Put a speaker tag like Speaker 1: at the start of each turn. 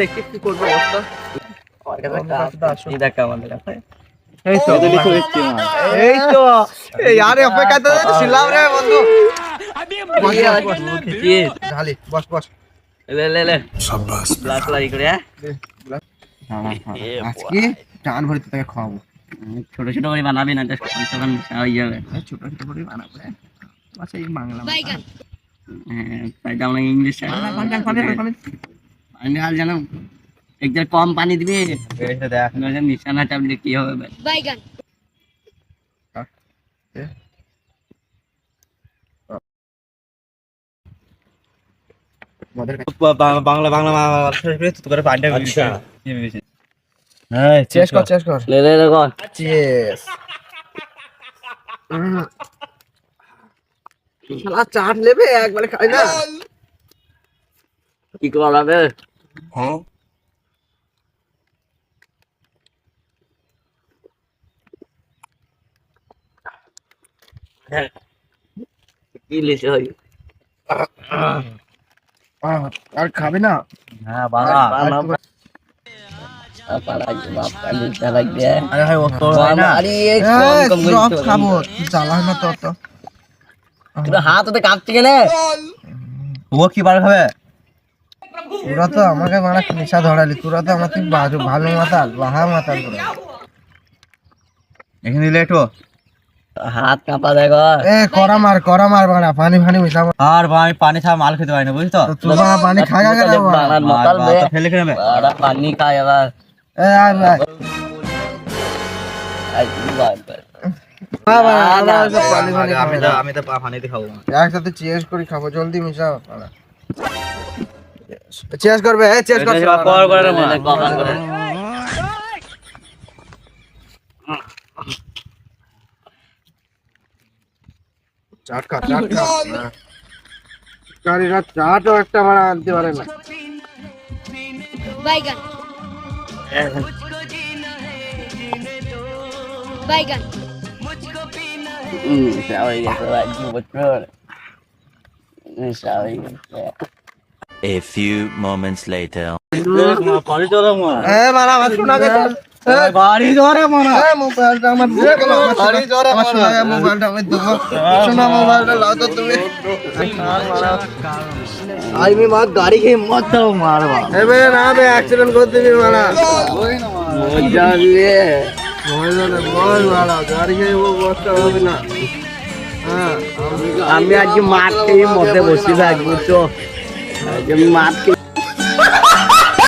Speaker 1: দেখি কি করবে অবস্থা।
Speaker 2: এই দেখ আমাদের কাছে
Speaker 1: এই তো। এই তো। এই অপেক্ষাতে ছিলাম রে বন্ধু। বস, বস, বস। ঢালি বস বস।
Speaker 2: লে লে লে। লাস লাই করে হ্যাঁ?
Speaker 1: আজকে টান ভরে তোকে খাওয়াবো।
Speaker 2: ছোট ছোট করে বানাবি না জাস্ট তখন হয়ে যাবে।
Speaker 1: ছোট ছোট করে বানাবো হ্যাঁ? আচ্ছা এই বাংলা
Speaker 2: হ্যাঁ, তাই আমরা ইংলিশ।
Speaker 1: পানি
Speaker 2: জানো একজন কম পানি দিবি।
Speaker 1: দেখ
Speaker 2: নয়তো নিশানা চাপলে কি হবে ভাই?
Speaker 3: বাইগান
Speaker 4: বাংলা বাংলা করে পানিটা
Speaker 1: চেস কর চেস কর
Speaker 2: লে কর
Speaker 1: চেস শালা চাট নেবে একবারে খাই না
Speaker 2: কি করাবে হয়
Speaker 1: আর খাবে না?
Speaker 4: বাংলা আরে ভাই ও তো না।
Speaker 1: সব খাব জ্বালা না তো তো
Speaker 2: হাত ওতে কাঁপছে কেনে?
Speaker 4: ও কি বার খাবে?
Speaker 1: তোরা তো আমাকে মানে নেশা ধরালি তোরা তো আমার বাজু- ভালো মাতাল বাহা মাতাল তোরা।
Speaker 4: এখানে দিলে একটু
Speaker 2: হাত কাঁপা দেখো।
Speaker 1: এ করা মার করা মার বাড়া পানি ফানি মিশা
Speaker 4: আর আমি পানি ছাড়া মাল খেতে পারি না বুঝছ
Speaker 1: তো? তুই পানি খাগা গেল
Speaker 4: ফেলে খেলে নেবে।
Speaker 2: বাড়া পানি খায় আবার।
Speaker 1: এ আয় ভাই।
Speaker 4: আমি তো খাব।
Speaker 1: একসাথে চেস করে খাব জলদি মিশা চেস করবে এ চেস কর
Speaker 4: কর করে রে মা
Speaker 2: কমান করে।
Speaker 1: চাট খা চাট খা। কারিরা চাটও একটা বাড়া আনতে পারে না।
Speaker 3: বাইগান। বাইগান।
Speaker 2: হুম সাওই গেছে রাজ্য বছর সাওই গেছে।
Speaker 5: A few moments later.
Speaker 1: বাড়া
Speaker 4: ধরে মনা
Speaker 1: এ মোবাইলটা আমার
Speaker 4: বাড়ি
Speaker 1: গেছে মোবাইলটা আমি দেবো
Speaker 2: মা গাড়ি খেয়ে মারবা
Speaker 1: অ্যাক্সিডেন্ট করে দিবি মারা
Speaker 2: মজা
Speaker 1: খেয়ে হ্যাঁ
Speaker 2: মধ্যে বসে থাকব, তো আজকে আমি মাঠে